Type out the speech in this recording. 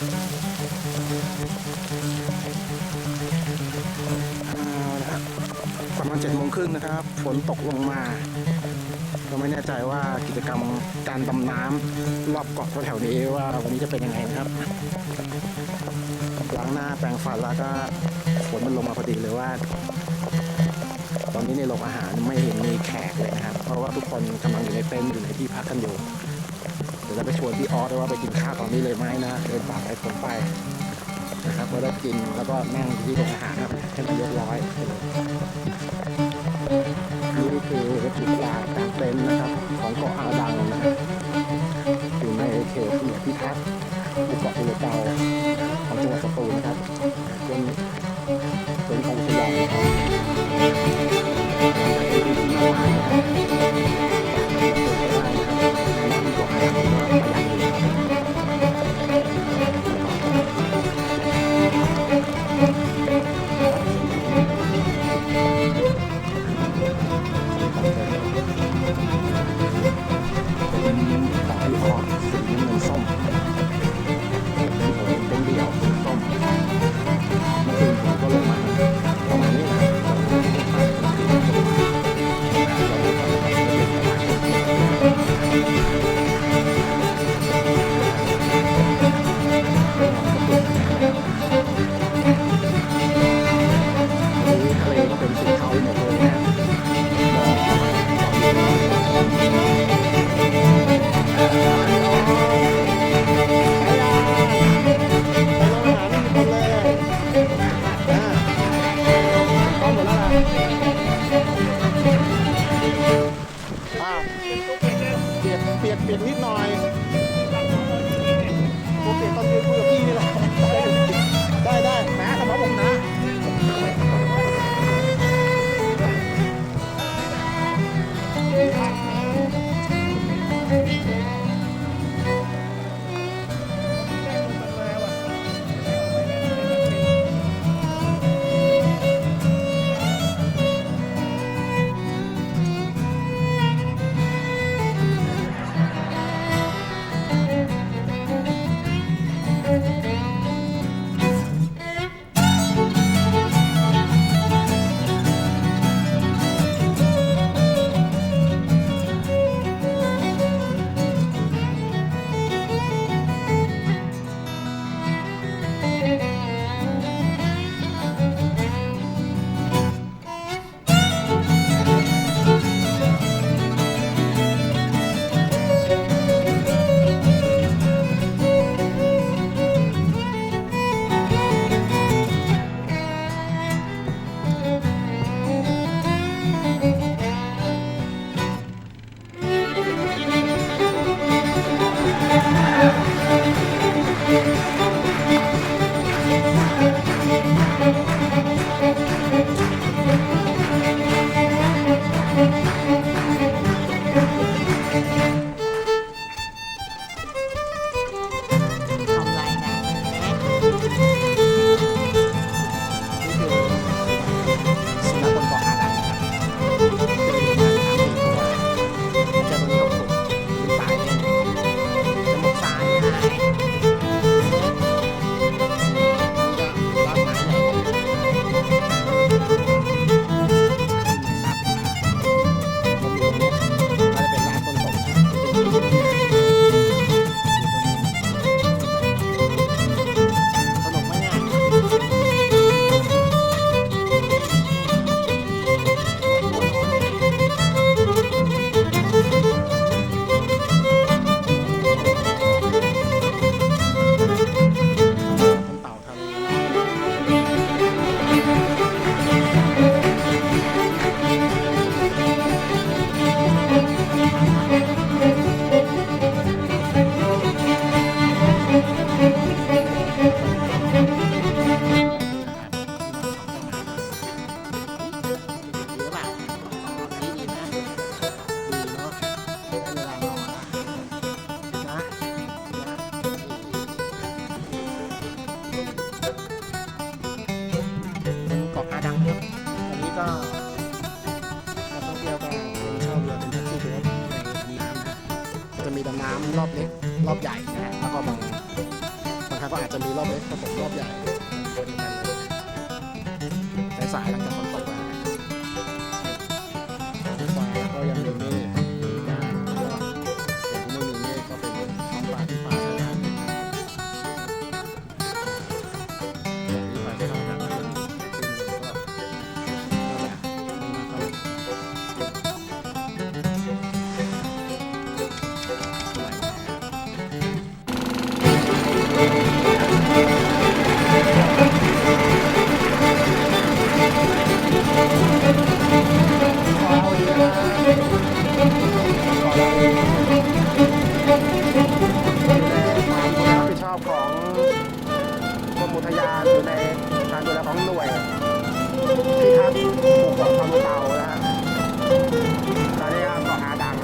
ประมาณเจ็ดโมงครึ่งนะครับ ฝนตกลงมาก็ไม่แน่ใจว่ากิจกรรมการดำน้ำรอบเกาะแถวนี้ว่าวันนี้จะเป็นยังไงนะครับล้างหน้าแปรงฟันแล้วก็ฝนมันลงมาพอดีเลยว่า ตอนนี้ในโรงอาหารไม่เห็นมีแขกเลยนะครับ เพราะว่าทุกคนกำลังอยู่ในเต็นท์อยู่ในที่พักกันอยู่ ดี๋ยวจะไปชวนพี่ออสด้วยว่าไปกินข้าวตอนนี้เลยไหมนะเดินป่าไปผมไปนะครับก็ได้กินแล้วก็นั่งที่โรงอาหารครับให้มันเรียบร้อยนี่คือจุดกลางกลางเต็นท์นะครับ ของเกาะอาดังนะครับอยู่ในเขตเหนือพิทักษ์ ก็นักท่องเที่ยวก็คนเช่าเรือเป็นท็กซี่เรือน้ำนะจะมีดำน้ำรอบเล็กรอบใหญ่นะแล้วก็บางบางครั้งก็อาจจะมีรอบเล็กผสมรอบใหญ่บนกันสายหลังจาก ของหน่วยพิทักษ์ปกครองเตานะฮะตอนนี้ก็หาดัง